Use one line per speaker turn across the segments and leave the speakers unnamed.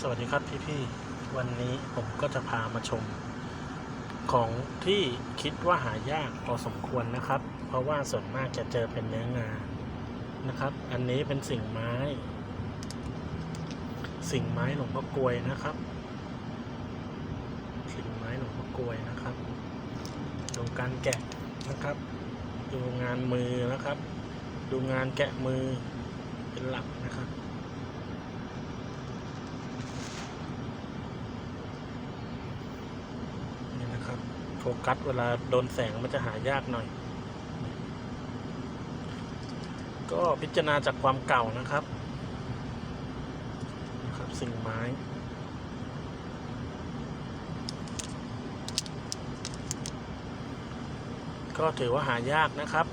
สวัสดีครับพี่ๆวันนี้ผมก็จะพามาชม ของที่คิดว่าหายากพอสมควรนะครับ เพราะว่าส่วนมากจะเจอเป็นเนื้องานะครับ อันนี้เป็นสิ่งไม้ สิ่งไม้หลวงพ่อกลวยนะครับ สิ่งไม้หลวงพ่อกลวยนะครับดูการแกะนะครับ ดูงานมือนะครับ ดูงานแกะมือเป็นหลักนะครับ นี่นะครับโฟ กัสเวลาโดนแสงมันจะหายากหน่อย ก็พิจารณาจากความเก่านะครับนะครับสิ่งไม้ก็ถือว่าหายากนะครับ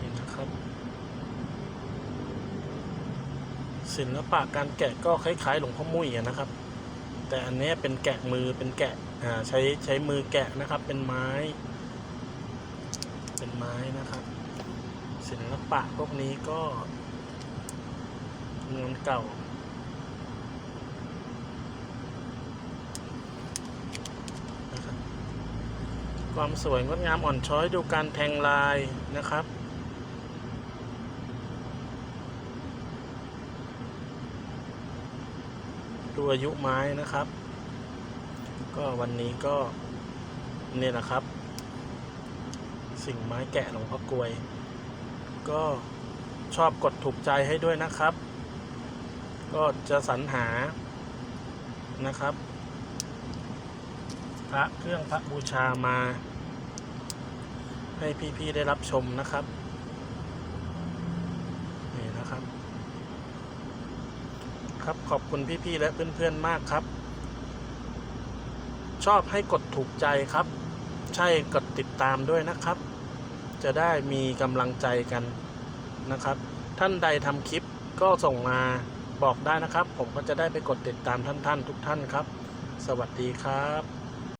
นี่นะครับ ศิลปะการแกะก็คล้ายๆ หลวงพ่อมุ้ยนะครับ แต่อันนี้เป็นแกะมือเป็นแกะใช้ใช้มือแกะนะครับ เป็นไม้ เป็นไม้นะครับ ศิลปะพวกนี้ก็งานเก่าครับความสวยงดงามอ่อนช้อยดูการแทงลายนะครับ ดูอายุไม้นะครับ ก็วันนี้ก็เนี่ยนะครับ สิ่งไม้แกะหลวงพ่อกลวย ก็ชอบกดถูกใจให้ด้วยนะครับ ก็จะสรรหานะครับพระเครื่องพระบูชามา ให้พี่ๆได้รับชมนะครับ นี่นะครับ ครับ ขอบคุณพี่ๆและเพื่อนๆมากครับ ชอบให้กดถูกใจครับ ใช่กดติดตามด้วยนะครับ จะได้มีกำลังใจกันนะครับ ท่านใดทำคลิปก็ส่งมาบอกได้นะครับ ผมก็จะได้ไปกดติดตามท่านๆ ทุกท่านครับ สวัสดีครับ